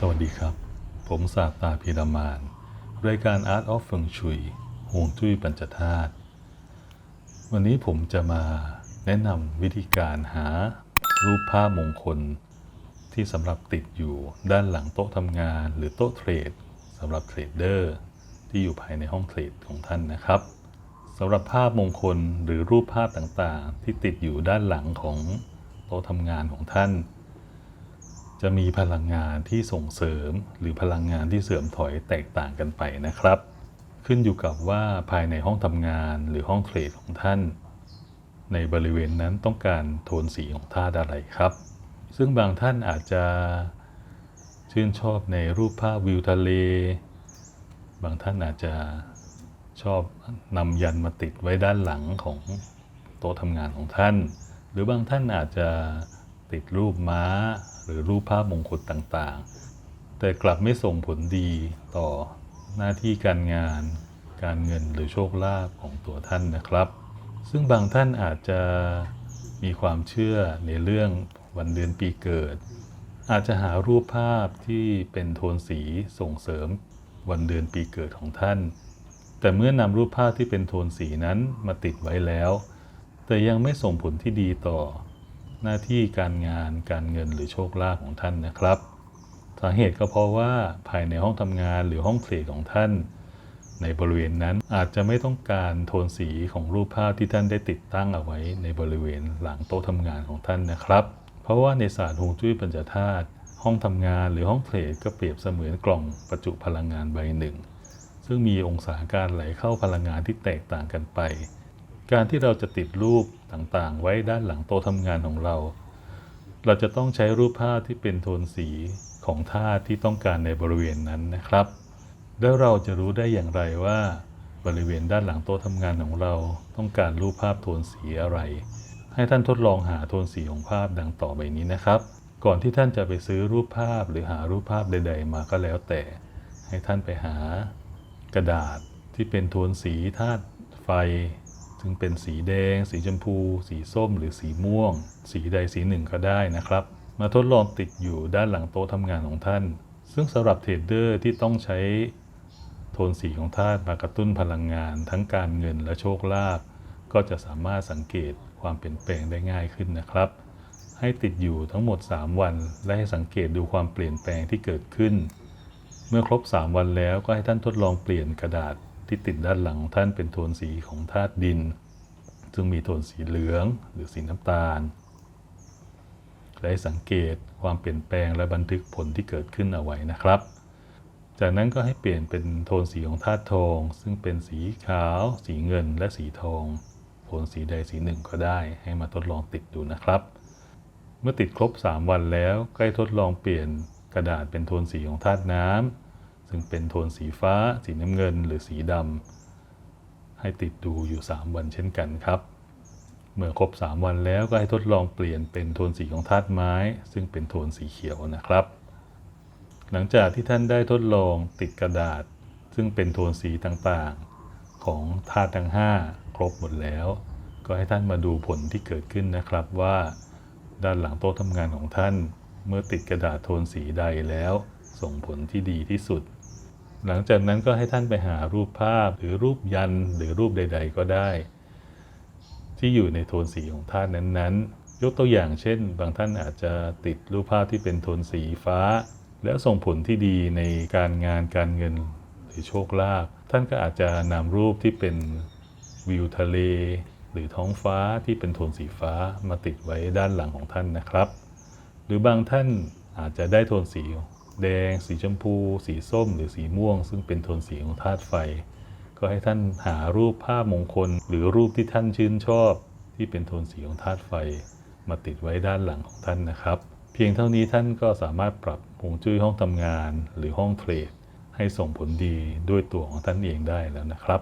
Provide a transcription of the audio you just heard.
สวัสดีครับ ผมศาสตราพีรามาน รายการ Art of Feng Shui ฮวงจุ้ยปัญจธาตุ วันนี้ผมจะมาแนะนำวิธีการหารูปภาพมงคล ที่สำหรับติดอยู่ด้านหลังโต๊ะทำงานหรือโต๊ะเทรดสำหรับเทรดเดอร์ที่อยู่ภายในห้องเทรดของท่านนะครับสำหรับภาพมงคลหรือรูปภาพต่างๆ ที่ติดอยู่ด้านหลังของโต๊ะทำงานของท่าน จะมีพลังงานที่ส่งเสริม หรือพลังงานที่เสื่อมถอยแตกต่างกันไปนะครับ ขึ้นอยู่กับว่าภายในห้องทำงานหรือห้องเทรดของท่าน ในบริเวณนั้นต้องการโทนสีของธาตุอะไรครับ ซึ่งบางท่านอาจจะชื่นชอบในรูปภาพวิวทะเล บางท่านอาจจะชอบนำยันมาติดไว้ด้านหลังของโต๊ะทำงานของท่าน หรือบางท่านอาจจะติดรูปม้า หรือรูปภาพมงคลต่างๆ แต่กลับไม่ส่งผลดีต่อหน้าที่การงาน การเงินหรือโชคลาภของตัวท่านนะครับ ซึ่งบางท่านอาจจะมีความเชื่อในเรื่องวันเดือนปีเกิด อาจจะหารูปภาพที่เป็นโทนสีส่งเสริมวันเดือนปีเกิดของท่าน แต่เมื่อนำรูปภาพที่เป็นโทนสีนั้นมาติดไว้แล้ว แต่ยังไม่ส่งผลที่ดีต่อ หน้าที่การงานการเงินหรือโชคลาภของท่านนะครับ สาเหตุก็เพราะว่าภายในห้องทำงานหรือห้องเทรดของท่าน ในบริเวณนั้นอาจจะไม่ต้องการโทนสีของรูปภาพที่ท่านได้ติดตั้งเอาไว้ ในบริเวณหลังโต๊ะทำงานของท่านนะครับ เพราะว่าในศาสตร์ฮวงจุ้ยปัญจธาตุห้องทำงานหรือห้องเทรดก็เปรียบเสมือนกล่องประจุพลังงานใบหนึ่ง ซึ่งมีองศาการไหลเข้าพลังงานที่แตกต่างกันไป การที่เราจะติดรูปต่างๆ ไว้ด้านหลังโต๊ะทำงานของเรา เราจะต้องใช้รูปภาพที่เป็นโทนสีของธาตุที่ต้องการในบริเวณนั้นนะครับ แล้วเราจะรู้ได้อย่างไรว่าบริเวณด้านหลังโต๊ะทำงานของเราต้องการรูปภาพโทนสีอะไร ให้ท่านทดลองหาโทนสีของภาพดังต่อไปนี้นะครับ ก่อนที่ท่านจะไปซื้อรูปภาพหรือหารูปภาพใด ๆ มาก็แล้วแต่ ให้ท่านไปหากระดาษที่เป็นโทนสีธาตุไฟ ซึ่งเป็นสีแดง สีชมพู สีส้ม หรือสีม่วง สีใดสีหนึ่งก็ได้นะครับ มาทดลองติดอยู่ด้านหลังโต๊ะทำงานของท่าน ซึ่งสำหรับเทรดเดอร์ที่ต้องใช้โทนสีของธาตุมากระตุ้นพลังงาน ทั้งการเงินและโชคลาภก็จะสามารถสังเกตความเปลี่ยนแปลงได้ง่ายขึ้นนะครับ ให้ติดอยู่ทั้งหมด 3 วัน และให้สังเกตดูความเปลี่ยนแปลงที่เกิดขึ้น เมื่อครบ 3 วันแล้วก็ให้ท่านทดลองเปลี่ยนกระดาษ ที่ติดด้านหลังท่านเป็นโทนสีของธาตุดิน ซึ่งมีโทนสีเหลืองหรือสีน้ำตาล และให้สังเกตความเปลี่ยนแปลงและบันทึกผลที่เกิดขึ้นเอาไว้นะครับ จากนั้นก็ให้เปลี่ยนเป็นโทนสีของธาตุทอง ซึ่งเป็นสีขาว สีเงิน และสีทอง โทนสีใดสีหนึ่งก็ได้ ให้มาทดลองติดดูนะครับ เมื่อติดครบ 3 วันแล้ว ใก็ให้ทดลองเปลี่ยนกระดาษเป็นโทนสีของธาตุน้ำ ซึ่งเป็นโทนสีฟ้า สีน้ำเงิน หรือสีดำให้ติดดูอยู่ 3 วันเช่นกันครับ เมื่อครบ 3 วันแล้วก็ให้ทดลองเปลี่ยนเป็นโทนสีของธาตุไม้ ซึ่งเป็นโทนสีเขียวนะครับ หลังจากที่ท่านได้ทดลองติดกระดาษ ซึ่งเป็นโทนสีต่างๆ ของธาตุทั้ง 5 ครบหมดแล้ว ก็ให้ท่านมาดูผลที่เกิดขึ้นนะครับว่าด้านหลังโต๊ะทำงานของท่าน เมื่อติดกระดาษโทนสีใดแล้ว ส่งผลที่ดีที่สุด หลังจากนั้นก็ให้ท่านไปหารูปภาพหรือรูปยันหรือรูปใด ๆ ก็ได้ ที่อยู่ในโทนสีของธาตุนั้นๆ ยกตัวอย่างเช่น บางท่านอาจจะติดรูปภาพที่เป็นโทนสีฟ้า แล้วส่งผลที่ดีในการงานการเงินหรือโชคลาภท่านก็อาจจะนำรูปที่เป็นวิวทะเล หรือท้องฟ้าที่เป็นโทนสีฟ้ามาติดไว้ด้านหลังของท่านนะครับ หรือบางท่านอาจจะได้โทนสี แดง สีชมพู สีส้ม หรือสีม่วง ซึ่งเป็นโทนสีของธาตุไฟ ก็ให้ท่านหารูปภาพมงคล หรือรูปที่ท่านชื่นชอบ ที่เป็นโทนสีของธาตุไฟ มาติดไว้ด้านหลังของท่านนะครับ เพียงเท่านี้ท่านก็สามารถปรับฮวงจุ้ยห้องทำงาน หรือห้องเทรดให้ส่งผลดีด้วยตัวของท่านเองได้แล้วนะครับ